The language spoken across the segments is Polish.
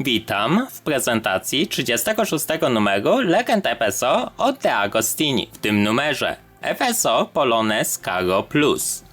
Witam w prezentacji 36 numeru Legend FSO od De Agostini. W tym numerze FSO Polones Caro Plus.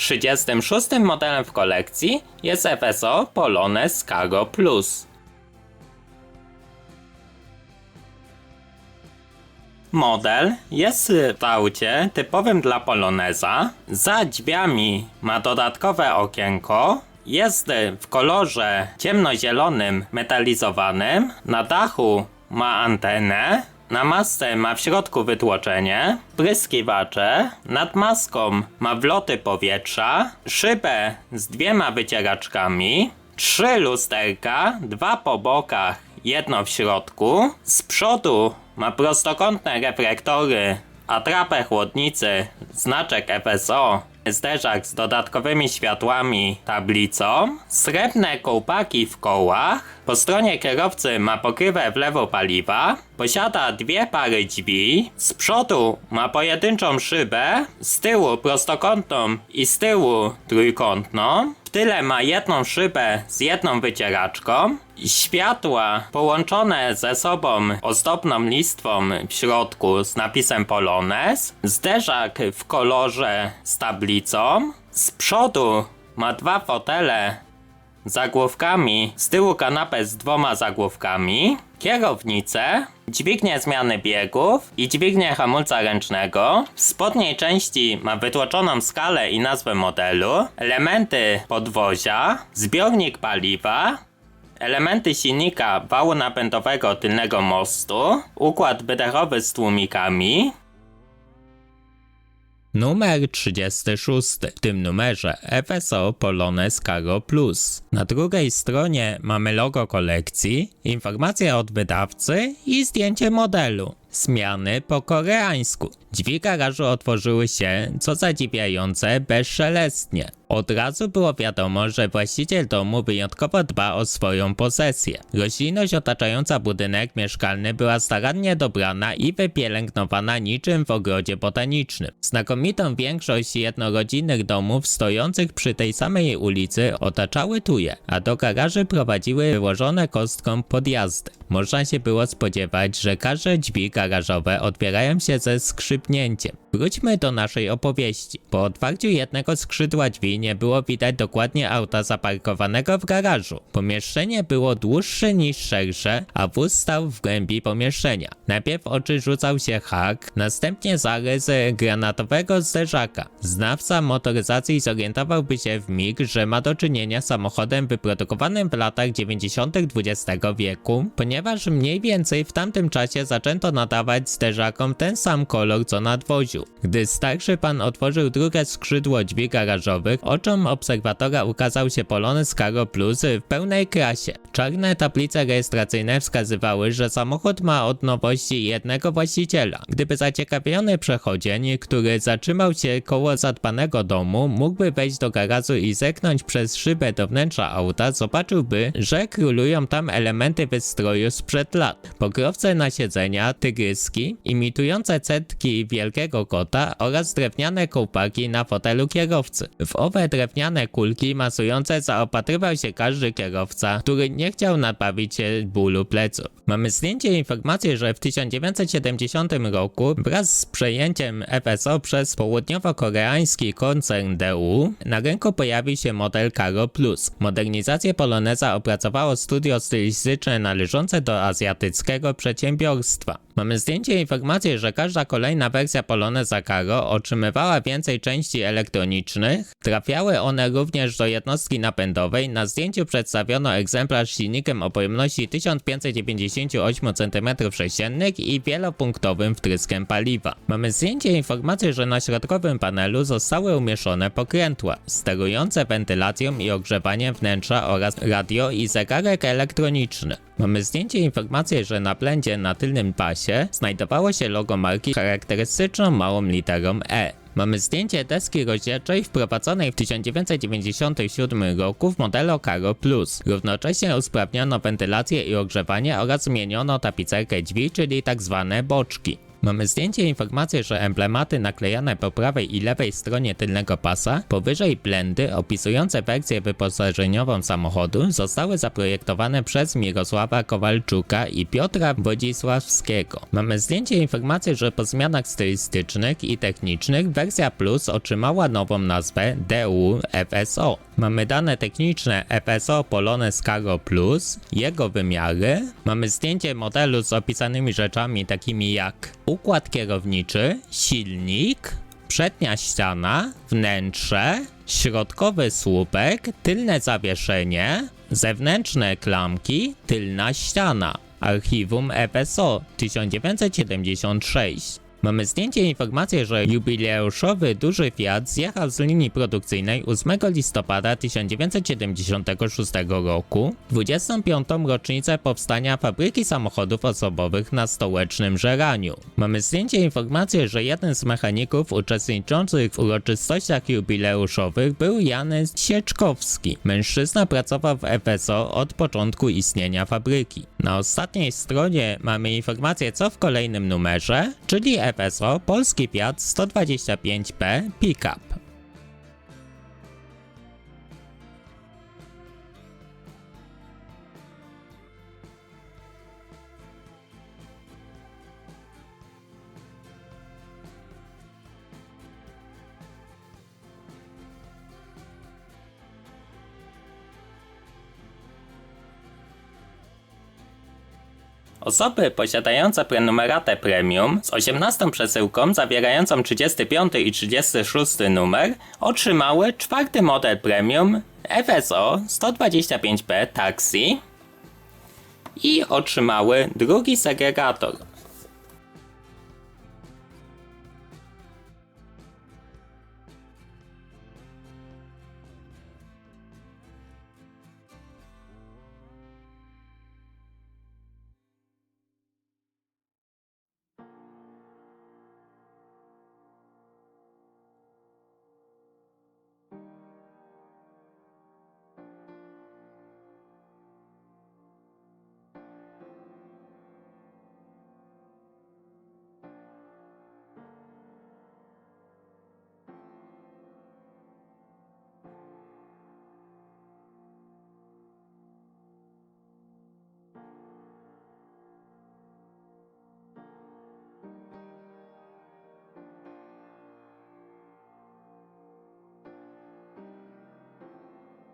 Trzydziestym szóstym modelem w kolekcji jest FSO Polones Cargo Plus. Model jest w kształcie typowym dla Poloneza. Za drzwiami ma dodatkowe okienko. Jest w kolorze ciemnozielonym metalizowanym. Na dachu ma antenę. Na masce ma w środku wytłoczenie, pryskiwacze, nad maską ma wloty powietrza, szybę z dwiema wycieraczkami, trzy lusterka, dwa po bokach, jedno w środku. Z przodu ma prostokątne reflektory, atrapę chłodnicy, znaczek FSO, zderzak z dodatkowymi światłami, tablicą, srebrne kołpaki w kołach, po stronie kierowcy ma pokrywę wlewu paliwa, posiada dwie pary drzwi, z przodu ma pojedynczą szybę, z tyłu prostokątną i z tyłu trójkątną, w tyle ma jedną szybę z jedną wycieraczką, światła połączone ze sobą ozdobną listwą w środku z napisem Polones, zderzak w kolorze z tablicą, z przodu ma dwa fotele zagłówkami, z tyłu kanapę z dwoma zagłówkami, kierownicę, dźwignię zmiany biegów i dźwignię hamulca ręcznego. W spodniej części ma wytłoczoną skalę i nazwę modelu, elementy podwozia, zbiornik paliwa, elementy silnika wału napędowego tylnego mostu, układ wydechowy z tłumikami, Numer 36. W tym numerze FSO Polones Caro Plus. Na drugiej stronie mamy logo kolekcji, informacje od wydawcy i zdjęcie modelu. Zmiany po koreańsku. Drzwi garażu otworzyły się, co zadziwiające, bezszelestnie. Od razu było wiadomo, że właściciel domu wyjątkowo dba o swoją posesję. Roślinność otaczająca budynek mieszkalny była starannie dobrana i wypielęgnowana niczym w ogrodzie botanicznym. Znakomitą większość jednorodzinnych domów stojących przy tej samej ulicy otaczały tuje, a do garaży prowadziły wyłożone kostką podjazdy. Można się było spodziewać, że każde drzwi garażowe otwierają się ze skrzypnięciem. Wróćmy do naszej opowieści. Po otwarciu jednego skrzydła drzwi nie było widać dokładnie auta zaparkowanego w garażu. Pomieszczenie było dłuższe niż szersze, a wóz stał w głębi pomieszczenia. Najpierw oczy rzucał się hak, następnie zarys granatowego zderzaka. Znawca motoryzacji zorientowałby się w mig, że ma do czynienia z samochodem wyprodukowanym w latach 90. XX wieku, ponieważ mniej więcej w tamtym czasie zaczęto nadawać zderzakom ten sam kolor co nadwoziu. Gdy starszy pan otworzył drugie skrzydło drzwi garażowych, oczom obserwatora ukazał się Polones Caro Plus w pełnej krasie. Czarne tablice rejestracyjne wskazywały, że samochód ma od nowości jednego właściciela. Gdyby zaciekawiony przechodzień, który zatrzymał się koło zadbanego domu, mógłby wejść do garażu i zeknąć przez szybę do wnętrza auta, zobaczyłby, że królują tam elementy wystroju sprzed lat. Pokrowce na siedzenia, tygryski, imitujące cetki wielkiego kota oraz drewniane kołpaki na fotelu kierowcy. W owe drewniane kulki masujące zaopatrywał się każdy kierowca, który nie chciał nabawić się bólu pleców. Mamy zdjęcie i informację, że w 1970 roku wraz z przejęciem FSO przez południowo-koreański koncern DU na rynku pojawił się model Caro Plus. Modernizację Poloneza opracowało studio stylistyczne należące do azjatyckiego przedsiębiorstwa. Mamy zdjęcie i informację, że każda kolejna wersja Poloneza Cargo otrzymywała więcej części elektronicznych, trafiały one również do jednostki napędowej. Na zdjęciu przedstawiono egzemplarz z silnikiem o pojemności 1598 cm3 i wielopunktowym wtryskiem paliwa. Mamy zdjęcie informacji, że na środkowym panelu zostały umieszczone pokrętła, sterujące wentylacją i ogrzewaniem wnętrza oraz radio i zegarek elektroniczny. Mamy zdjęcie informacji, że na blędzie na tylnym pasie znajdowało się logo marki charakterystyczną małą literą E. Mamy zdjęcie deski rozdzielczej wprowadzonej w 1997 roku w modelu Caro Plus. Równocześnie usprawniono wentylację i ogrzewanie oraz zmieniono tapicerkę drzwi, czyli tak zwane boczki. Mamy zdjęcie informacji, że emblematy naklejane po prawej i lewej stronie tylnego pasa, powyżej blendy opisujące wersję wyposażeniową samochodu, zostały zaprojektowane przez Mirosława Kowalczuka i Piotra Wodzisławskiego. Mamy zdjęcie informacji, że po zmianach stylistycznych i technicznych wersja Plus otrzymała nową nazwę DU FSO. Mamy dane techniczne FSO Polones Cargo Plus, jego wymiary. Mamy zdjęcie modelu z opisanymi rzeczami takimi jak układ kierowniczy, silnik, przednia ściana, wnętrze, środkowy słupek, tylne zawieszenie, zewnętrzne klamki, tylna ściana. Archiwum FSO 1976. Mamy zdjęcie informację, że jubileuszowy duży Fiat zjechał z linii produkcyjnej 8 listopada 1976 roku, 25. rocznicę powstania fabryki samochodów osobowych na stołecznym Żeraniu. Mamy zdjęcie informacji, że jeden z mechaników uczestniczących w uroczystościach jubileuszowych był Jan Sieczkowski. Mężczyzna pracował w FSO od początku istnienia fabryki. Na ostatniej stronie mamy informację co w kolejnym numerze, czyli FSO Polski Fiat 125P Pickup. Osoby posiadające prenumeratę premium z 18 przesyłką zawierającą 35 i 36 numer otrzymały czwarty model premium FSO 125P Taxi i otrzymały drugi segregator.